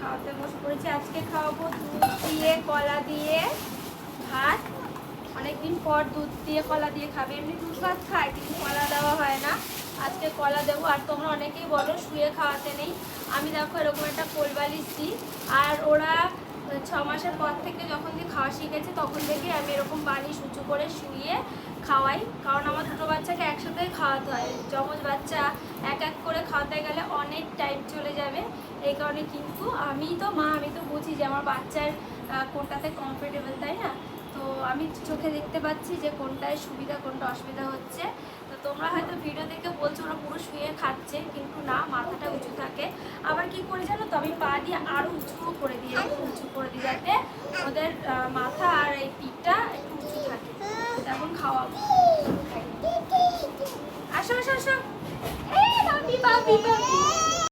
খাওয়াতে বসে পড়েছি। আজকে খাওয়াবো দুধ দিয়ে, কলা দিয়ে ভাত। অনেকদিন পর দুধ দিয়ে, কলা দিয়ে খাবে। এমনি দুধ ভাত খায়, কিন্তু কলা দেওয়া হয় না। আজকে কলা দেবো। আর তোমরা অনেকেই বলো, শুয়ে খাওয়াতে নেই। আমি দেখো এরকম একটা কোলবালিশ দিই। আর ওরা ছ মাসের পর থেকে যখন দিয়ে খাওয়া শিখেছে, তখন থেকে আমি এরকম বালিশ উঁচু করে শুয়ে খাওয়াই। কারণ আমার দুটো বাচ্চাকে একসাথে খাওয়াতে হয়। যমজ বাচ্চা চলে যাবে। এই কারণে কিন্তু আমি তো মা, আমি তো বুঝি যে আমার বাচ্চার কোনটাতে কমফোর্টেবল তাই না? তো আমি চোখে দেখতে পাচ্ছি যে কোনটায় সুবিধা, কোনটা অসুবিধা হচ্ছে। তো তোমরা হয়তো ভিডিও দেখে বলছো ওরা পুরো শুয়ে খাচ্ছে, কিন্তু না, মাথাটা উঁচু থাকে। আবার কি করে জানো তো, আমি পা দিয়ে আরও উঁচু করে এরকম উঁচু করে দিই যাতে ওদের মাথা আর এই পিঠটা একটু উঁচু থাকে। তখন খাওয়াবো। আসো আসো আসো। এই বাবি